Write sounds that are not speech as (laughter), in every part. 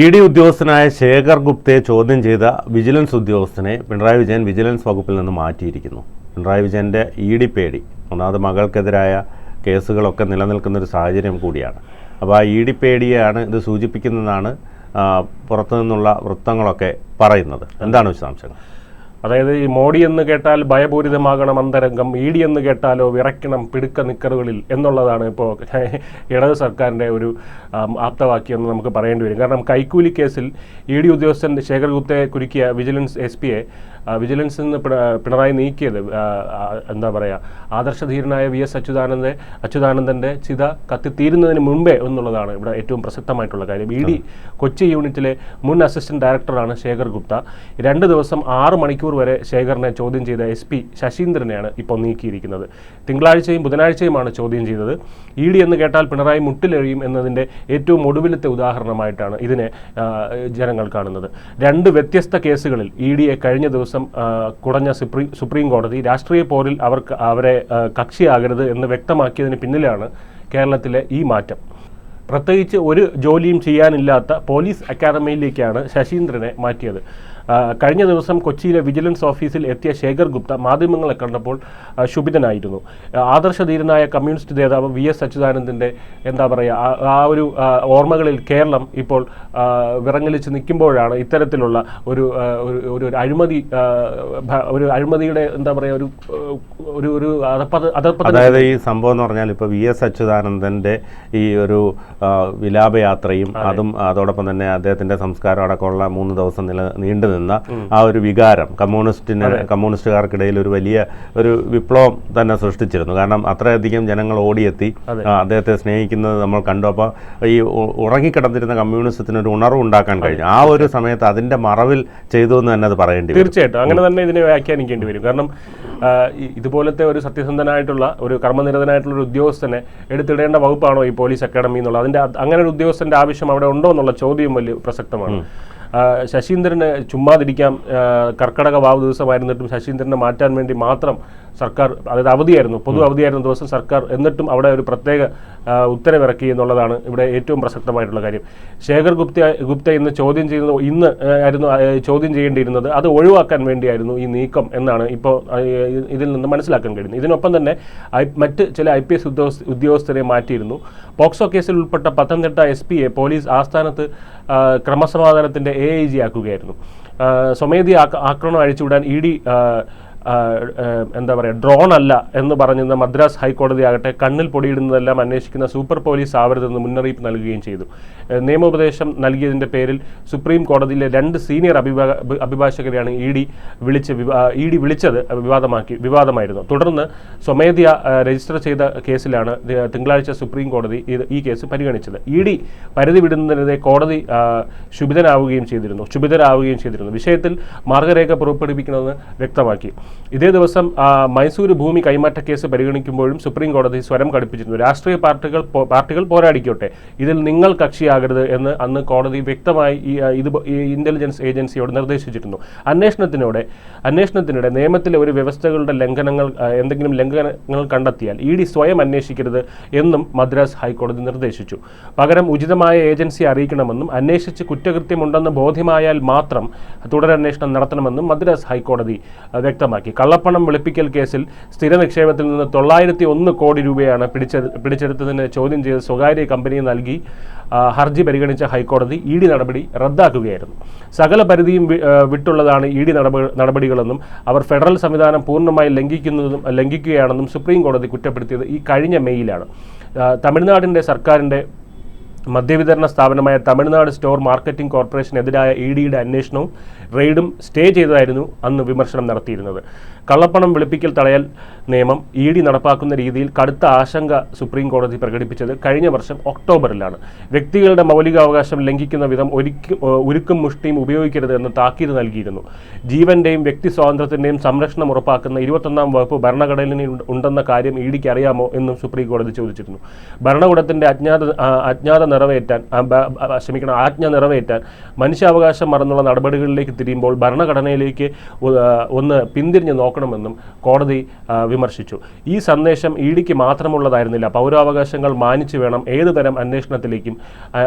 E D ഉദ്യോഗസ്ഥനായ ശേഖർ ഗുപ്തയെ ചോദ്യം ചെയ്ത വിജിലൻസ് ഉദ്യോഗസ്ഥനെ പിണറായി വിജയൻ വിജിലൻസ് വകുപ്പിൽ നിന്ന് മാറ്റിയിരിക്കുന്നു. പിണറായി വിജയന്റെ ഇ ഡി പേടി ഒന്നാമത് മകൾക്കെതിരായ കേസുകളൊക്കെ നിലനിൽക്കുന്ന ഒരു സാഹചര്യം കൂടിയാണ്. അപ്പോൾ ആ ഇ ഡി പേടിയാണ് ഇത് സൂചിപ്പിക്കുന്നതെന്നാണ് പുറത്തു നിന്നുള്ള വൃത്തങ്ങളൊക്കെ പറയുന്നത്. എന്താണ് വിശദാംശങ്ങൾ? അതായത് ഈ മോഡി എന്ന് കേട്ടാൽ ഭയപൂരിതമാകണം അന്തരംഗം ഇ ഡി എന്ന് കേട്ടാലോ വിറയ്ക്കണം പിടുക്ക നിക്കറുകളിൽ എന്നുള്ളതാണ് ഇപ്പോൾ (laughs) ഇടത് സർക്കാരിന്റെ ഒരു ആപ്തവാക്യം എന്ന് നമുക്ക് പറയേണ്ടി വരും. കാരണം കൈക്കൂലി കേസിൽ ഇ ഡി ഉദ്യോഗസ്ഥൻ ശേഖർ ഗുപ്തയെ കുരുക്കിയ വിജിലൻസ് എസ് പിയെ വിജിലൻസിൽ നിന്ന് പിണറായി നീക്കിയത് എന്താ പറയുക ആദർശധീരനായ വി എസ് അച്യുതാനന്ദ അച്യുതാനന്ദന്റെ ചിത കത്തിത്തീരുന്നതിന് മുമ്പേ എന്നുള്ളതാണ് ഇവിടെ ഏറ്റവും പ്രസക്തമായിട്ടുള്ള കാര്യം. ഇ ഡി കൊച്ചി യൂണിറ്റിലെ മുൻ അസിസ്റ്റന്റ് ഡയറക്ടറാണ് ശേഖർ ഗുപ്ത. രണ്ട് ദിവസം ആറ് മണിക്കൂർ വരെ ശേഖറിനെ ചോദ്യം ചെയ്ത എസ് പി ശശീന്ദ്രനെയാണ് ഇപ്പോൾ നീക്കിയിരിക്കുന്നത്. തിങ്കളാഴ്ചയും ബുധനാഴ്ചയുമാണ് ചോദ്യം ചെയ്തത്. ഇ ഡി എന്ന് കേട്ടാൽ പിണറായി മുട്ടിലെഴിയും എന്നതിന്റെ ഏറ്റവും ഒടുവിലത്തെ ഉദാഹരണമായിട്ടാണ് ഇതിനെ ജനങ്ങൾ കാണുന്നത്. രണ്ട് വ്യത്യസ്ത കേസുകളിൽ ഇ ഡിയെ കഴിഞ്ഞ ദിവസം കുടഞ്ഞ സുപ്രീം സുപ്രീം കോടതി രാഷ്ട്രീയ പോരിൽ അവർക്ക് അവരെ കക്ഷിയാകരുത് എന്ന് വ്യക്തമാക്കിയതിന് പിന്നിലാണ് കേരളത്തിലെ ഈ മാറ്റം. പ്രത്യേകിച്ച് ഒരു ജോലിയും ചെയ്യാനില്ലാത്ത പോലീസ് അക്കാദമിയിലേക്കാണ് ശശീന്ദ്രനെ മാറ്റിയത്. കഴിഞ്ഞ ദിവസം കൊച്ചിയിലെ വിജിലൻസ് ഓഫീസിൽ എത്തിയ ശേഖർ ഗുപ്ത മാധ്യമങ്ങളെ കണ്ടപ്പോൾ ശുഭിതനായിരുന്നു. ആദർശധീരനായ കമ്മ്യൂണിസ്റ്റ് നേതാവ് വി എസ് അച്യുതാനന്ദന്റെ എന്താ പറയുക ആ- ഒരു ഓർമ്മകളിൽ കേരളം ഇപ്പോൾ വിറങ്ങലിച്ച് നിൽക്കുമ്പോഴാണ് ഇത്തരത്തിലുള്ള ഒരു ഒരു- അഴിമതി ഒരു അഴിമതിയുടെ എന്താ പറയുക ഒരു ഒരു ഒരു അതായത് ഈ സംഭവം എന്ന് പറഞ്ഞാൽ ഇപ്പോൾ വി എസ് അച്യുതാനന്ദന്റെ ഈ ഒരു വിലാപയാത്രയും അതും. അതോടൊപ്പം തന്നെ അദ്ദേഹത്തിന്റെ സംസ്കാരം അടക്കമുള്ള മൂന്ന് ദിവസം നില നീണ്ടു നിന്ന ആ ഒരു വികാരം കമ്മ്യൂണിസ്റ്റിന് കമ്മ്യൂണിസ്റ്റുകാർക്കിടയിൽ ഒരു വലിയ ഒരു വിപ്ലവം തന്നെ സൃഷ്ടിച്ചിരുന്നു. കാരണം അത്രയധികം ജനങ്ങൾ ഓടിയെത്തി അദ്ദേഹത്തെ സ്നേഹിക്കുന്നത് നമ്മൾ കണ്ടു. അപ്പോൾ ഈ ഉറങ്ങിക്കിടന്നിരുന്ന കമ്മ്യൂണിസത്തിന് ഒരു ഉണർവ് ഉണ്ടാക്കാൻ കഴിഞ്ഞു. ആ ഒരു സമയത്ത് അതിന്റെ മറവിൽ ചെയ്തു എന്ന് തന്നെ അത് പറയേണ്ടി തീർച്ചയായിട്ടും. അങ്ങനെ തന്നെ ഇതിനെ വ്യാഖ്യാനിക്കേണ്ടി വരും. കാരണം ഇതുപോലത്തെ ഒരു സത്യസന്ധനായിട്ടുള്ള ഒരു കർമ്മനിരതനായിട്ടുള്ള ഒരു ഉദ്യോഗസ്ഥനെ എടുത്തിടേണ്ട വകുപ്പാണോ ഈ പോലീസ് അക്കാഡമി എന്നുള്ളത്? അത് അങ്ങനെ ഒരു ഉദ്യോഗസ്ഥന്റെ ആവശ്യം അവിടെ ഉണ്ടോ എന്നുള്ള ചോദ്യം വലിയ പ്രസക്തമാണ്. ശശീന്ദ്രന് ചുമ്മാതിരിക്കാം കർക്കടക വാവ് ദിവസമായിരുന്നിട്ടും ശശീന്ദ്രനെ മാറ്റാൻ വേണ്ടി മാത്രം സർക്കാർ അതായത് അവധിയായിരുന്നു പൊതു അവധിയായിരുന്ന ദിവസം സർക്കാർ എന്നിട്ടും അവിടെ ഒരു പ്രത്യേക ഉത്തരവിറക്കി എന്നുള്ളതാണ് ഇവിടെ ഏറ്റവും പ്രസക്തമായിട്ടുള്ള കാര്യം. ശേഖർ ഗുപ്ത ഗുപ്ത ഇന്ന് ചോദ്യം ചെയ്യുന്നത് ഇന്ന് ആയിരുന്നു ചോദ്യം ചെയ്യേണ്ടിയിരുന്നത് അത് ഒഴിവാക്കാൻ വേണ്ടിയായിരുന്നു ഈ നീക്കം എന്നാണ് ഇപ്പോൾ ഇതിൽ നിന്ന് മനസ്സിലാക്കാൻ കഴിയുന്നത്. ഇതിനൊപ്പം തന്നെ ഐ- മറ്റ് ചില ഐ പി എസ് ഉദ്യോഗസ്ഥ ഉദ്യോഗസ്ഥരെ മാറ്റിയിരുന്നു. പോക്സോ കേസിൽ ഉൾപ്പെട്ട പത്തനംതിട്ട എസ് പിയെ പോലീസ് ആസ്ഥാനത്ത് ക്രമസമാധാനത്തിന്റെ ക്രമസമാധാനത്തിന്റെ എ ഐ ജി ആക്കുകയായിരുന്നു. സ്വമേധി ആക്ര- ആക്രമണം അഴിച്ചുവിടാൻ ഇ ഡി എന്താ പറയുക ഡ്രോൺ അല്ല എന്ന് പറഞ്ഞിരുന്ന മദ്രാസ് ഹൈക്കോടതി ആകട്ടെ കണ്ണിൽ പൊടിയിടുന്നതെല്ലാം അന്വേഷിക്കുന്ന സൂപ്പർ പോലീസ് ആവരുതെന്ന് മുന്നറിയിപ്പ് നൽകുകയും ചെയ്തു. നിയമോപദേശം നൽകിയതിന്റെ പേരിൽ സുപ്രീം കോടതിയിലെ രണ്ട് സീനിയർ അഭിഭാ അഭിഭാഷകരെയാണ് ഇ ഡി വിളിച്ച് ഇ ഡി വിളിച്ചത് വിവാദമാക്കി വിവാദമായിരുന്നു. തുടർന്ന് സ്വമേധയ രജിസ്റ്റർ ചെയ്ത കേസിലാണ് തിങ്കളാഴ്ച സുപ്രീം കോടതി ഈ കേസ് പരിഗണിച്ചത്. ഇ ഡി പരിധി വിടുന്നതിനെതിരെ കോടതി ശുഭിതനാവുകയും ചെയ്തിരുന്നു ക്ഷുഭിതരാവുകയും ചെയ്തിരുന്നു. വിഷയത്തിൽ മാർഗരേഖ പുറപ്പെടുവിക്കണമെന്ന് വ്യക്തമാക്കി. ഇതേ ദിവസം മൈസൂർ ഭൂമി കൈമാറ്റ കേസ് പരിഗണിക്കുമ്പോഴും സുപ്രീം കോടതി സ്വരം കടുപ്പിച്ചിരുന്നു. രാഷ്ട്രീയ പാർട്ടികൾ പാർട്ടികൾ പോരാടിക്കോട്ടെ. ഇതിൽ നിങ്ങൾ കക്ഷിയാകരുത് എന്ന് അന്ന് കോടതി വ്യക്തമായി ഇത് ഇന്റലിജൻസ് ഏജൻസിയോട് നിർദ്ദേശിച്ചിരുന്നു. അന്വേഷണത്തിനോടെ അന്വേഷണത്തിനിടെ നിയമത്തിലെ ഒരു വ്യവസ്ഥകളുടെ ലംഘനങ്ങൾ എന്തെങ്കിലും ലംഘനങ്ങൾ കണ്ടെത്തിയാൽ ഇ ഡി സ്വയം അന്വേഷിക്കരുത് എന്നും മദ്രാസ് ഹൈക്കോടതി നിർദ്ദേശിച്ചു. പകരം ഉചിതമായ ഏജൻസിയെ അറിയിക്കണമെന്നും അന്വേഷിച്ച് കുറ്റകൃത്യമുണ്ടെന്ന് ബോധ്യമായാൽ മാത്രം തുടരന്വേഷണം നടത്തണമെന്നും മദ്രാസ് ഹൈക്കോടതി ആ, വ്യക്തമാക്കി കള്ളപ്പണം വെളുപ്പിക്കൽ കേസിൽ സ്ഥിര നിക്ഷേപത്തിൽ നിന്ന് തൊള്ളായിരത്തി ഒന്ന് കോടി രൂപയാണ് പിടിച്ചെടു പിടിച്ചെടുത്തതിന് ചോദ്യം ചെയ്ത് സ്വകാര്യ കമ്പനി നൽകി ഹർജി പരിഗണിച്ച ഹൈക്കോടതി ഇ ഡി നടപടി റദ്ദാക്കുകയായിരുന്നു. സകല പരിധിയും വിട്ടുള്ളതാണ് ഇ ഡി നടപടികളെന്നും അവർ ഫെഡറൽ സംവിധാനം പൂർണമായി ലംഘിക്കുന്നതും ലംഘിക്കുകയാണെന്നും സുപ്രീം കോടതി കുറ്റപ്പെടുത്തിയത് ഈ കഴിഞ്ഞ മെയ്യിലാണ്. തമിഴ്നാടിന്റെ സർക്കാരിന്റെ മദ്യവിതരണ സ്ഥാപനമായ തമിഴ്നാട് സ്റ്റോർ മാർക്കറ്റിംഗ് കോർപ്പറേഷനെതിരായ ഇ ഡിയുടെ അന്വേഷണവും റെയ്ഡും സ്റ്റേ ചെയ്തതായിരുന്നു അന്ന് വിമർശനം നടത്തിയിരുന്നത്. കള്ളപ്പണം വെളുപ്പിക്കൽ തടയൽ നിയമം ഇ ഡി നടപ്പാക്കുന്ന രീതിയിൽ കടുത്ത ആശങ്ക സുപ്രീം കോടതി പ്രകടിപ്പിച്ചത് കഴിഞ്ഞ വർഷം ഒക്ടോബറിലാണ്. വ്യക്തികളുടെ മൗലികാവകാശം ലംഘിക്കുന്ന വിധം ഒരിക്കും ഉരുക്കും മുഷ്ടിയും ഉപയോഗിക്കരുത് എന്ന് താക്കീത് നൽകിയിരുന്നു. ജീവന്റെയും വ്യക്തി സ്വാതന്ത്ര്യത്തിന്റെയും സംരക്ഷണം ഉറപ്പാക്കുന്ന ഇരുപത്തൊന്നാം വകുപ്പ് ഭരണഘടനയിൽ ഉണ്ടെന്ന കാര്യം ഇ ഡിക്ക് അറിയാമോ എന്നും സുപ്രീം കോടതി ചോദിച്ചിരുന്നു. ഭരണകൂടത്തിന്റെ അജ്ഞാത അജ്ഞാത നിറവേറ്റാൻ ക്ഷമിക്കണം ആജ്ഞ നിറവേറ്റാൻ മനുഷ്യാവകാശം മറന്നുള്ള നടപടികളിലേക്ക് തിരിയുമ്പോൾ ഭരണഘടനയിലേക്ക് ഒന്ന് പിന്തിരിഞ്ഞ് നോക്കണമെന്നും കോടതി വിമർശിച്ചു. ഈ സന്ദേശം ഇ ഡിക്ക് മാത്രമുള്ളതായിരുന്നില്ല. പൗരാവകാശങ്ങൾ മാനിച്ചു വേണം ഏതുതരം അന്വേഷണത്തിലേക്കും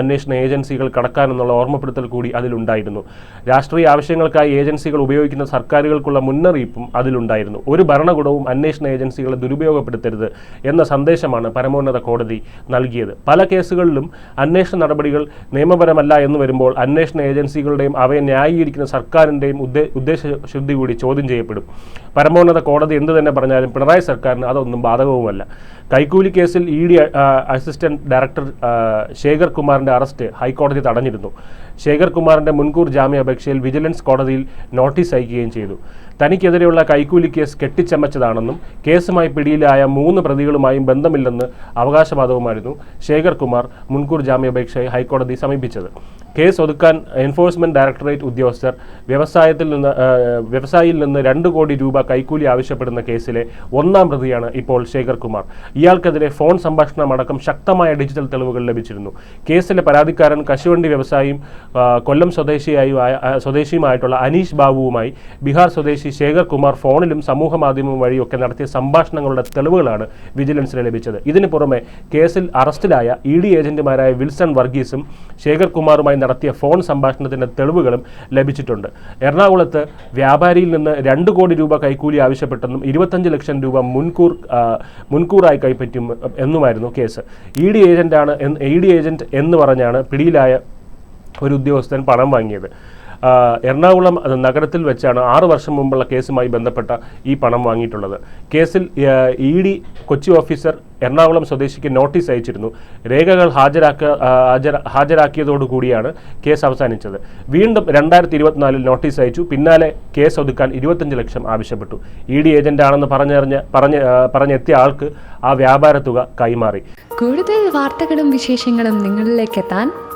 അന്വേഷണ ഏജൻസികൾ കടക്കാനെന്നുള്ള ഓർമ്മപ്പെടുത്തൽ കൂടി അതിലുണ്ടായിരുന്നു. രാഷ്ട്രീയ ആവശ്യങ്ങൾക്കായി ഏജൻസികൾ ഉപയോഗിക്കുന്ന സർക്കാരുകൾക്കുള്ള മുന്നറിയിപ്പും അതിലുണ്ടായിരുന്നു. ഒരു ഭരണകൂടവും അന്വേഷണ ഏജൻസികളെ ദുരുപയോഗപ്പെടുത്തരുത് എന്ന സന്ദേശമാണ് പരമോന്നത കോടതി നൽകിയത്. പല കേസുകളിലും അന്വേഷണ നടപടികൾ നിയമപരമല്ല എന്ന് വരുമ്പോൾ അന്വേഷണ ഏജൻസികളുടെയും അവയെ ന്യായീകരിക്കുന്ന സർക്കാരിന്റെയും ഉദ്ദേ ഉദ്ദേശശുദ്ധി കൂടി ചോദ്യം ചെയ്യപ്പെടും. പരമോന്നത കോടതി എന്ത് തന്നെ പറഞ്ഞാലും പിണറായി സർക്കാരിന് അതൊന്നും ബാധകവുമല്ല. കൈക്കൂലി കേസിൽ E D assistant director Shekhar കുമാറിന്റെ അറസ്റ്റ് ഹൈക്കോടതി തടഞ്ഞിരുന്നു. ശേഖർ കുമാറിന്റെ മുൻകൂർ ജാമ്യാപേക്ഷയിൽ വിജിലൻസ് കോടതിയിൽ നോട്ടീസ് അയക്കുകയും ചെയ്തു. തനിക്കെതിരെയുള്ള കൈക്കൂലി കേസ് കെട്ടിച്ചമച്ചതാണെന്നും കേസുമായി പിടിയിലായ മൂന്ന് പ്രതികളുമായും ബന്ധമില്ലെന്ന് അവകാശവാദവുമായിരുന്നു ശേഖർകുമാർ മുൻകൂർ ജാമ്യാപേക്ഷയെ ഹൈക്കോടതി സമീപിച്ചത്. കേസ് ഒതുക്കാൻ എൻഫോഴ്സ്മെന്റ് ഡയറക്ടറേറ്റ് ഉദ്യോഗസ്ഥർ വ്യവസായത്തിൽ നിന്ന് വ്യവസായിയിൽ നിന്ന് രണ്ട് കോടി രൂപ കൈക്കൂലി ആവശ്യപ്പെടുന്ന കേസിലെ ഒന്നാം പ്രതിയാണ് ഇപ്പോൾ ശേഖർ കുമാർ. ഇയാൾക്കെതിരെ ഫോൺ സംഭാഷണം അടക്കം ശക്തമായ ഡിജിറ്റൽ തെളിവുകൾ ലഭിച്ചിരുന്നു. കേസിലെ പരാതിക്കാരൻ കശുവണ്ടി വ്യവസായിയും കൊല്ലം സ്വദേശിയായും ആയ- സ്വദേശിയുമായിട്ടുള്ള അനീഷ് ബാബുവുമായി ബീഹാർ സ്വദേശി ശേഖർ കുമാർ ഫോണിലും സമൂഹ മാധ്യമം വഴിയൊക്കെ നടത്തിയ സംഭാഷണങ്ങളുടെ തെളിവുകളാണ് വിജിലൻസിന് ലഭിച്ചത്. ഇതിന് പുറമെ കേസിൽ അറസ്റ്റിലായ ഇ ഡി ഏജന്റുമാരായ വിൽസൺ വർഗീസും ശേഖർ കുമാറുമായി നടത്തിയ ഫോൺ സംഭാഷണത്തിന്റെ തെളിവുകളും ലഭിച്ചിട്ടുണ്ട്. എറണാകുളത്ത് വ്യാപാരിയിൽ നിന്ന് രണ്ട് കോടി രൂപ കൈക്കൂലി ആവശ്യപ്പെട്ടെന്നും ഇരുപത്തഞ്ച് ലക്ഷം രൂപ മുൻകൂർ മുൻകൂറായി കൈപ്പറ്റും എന്നുമായിരുന്നു കേസ്. ഇ ഡി ഏജന്റാണ് ഇ ഡി ഏജന്റ് എന്ന് പറഞ്ഞാണ് പിടിയിലായ ഒരു ഉദ്യോഗസ്ഥൻ പണം വാങ്ങിയത്. എറണാകുളം നഗരത്തിൽ വെച്ചാണ് ആറ് വർഷം മുമ്പുള്ള കേസുമായി ബന്ധപ്പെട്ട ഈ പണം വാങ്ങിയിട്ടുള്ളത്. കേസിൽ E D Kochi officer Ernakulam സ്വദേശിക്ക് notice അയച്ചിരുന്നു. രേഖകൾ ഹാജരാക്ക ഹാജര ഹാജരാക്കിയതോടുകൂടിയാണ് കേസ് അവസാനിച്ചത്. വീണ്ടും രണ്ടായിരത്തി ഇരുപത്തിനാലിൽ നോട്ടീസ് അയച്ചു. പിന്നാലെ കേസ് ഒതുക്കാൻ ഇരുപത്തഞ്ച് ലക്ഷം ആവശ്യപ്പെട്ടു. ഇ ഡി ഏജന്റാണെന്ന് പറഞ്ഞറിഞ്ഞ് പറഞ്ഞ് പറഞ്ഞെത്തിയ ആൾക്ക് ആ വ്യാപാര തുക കൈമാറി. കൂടുതൽ വാർത്തകളും വിശേഷങ്ങളും നിങ്ങളിലേക്ക് എത്താൻ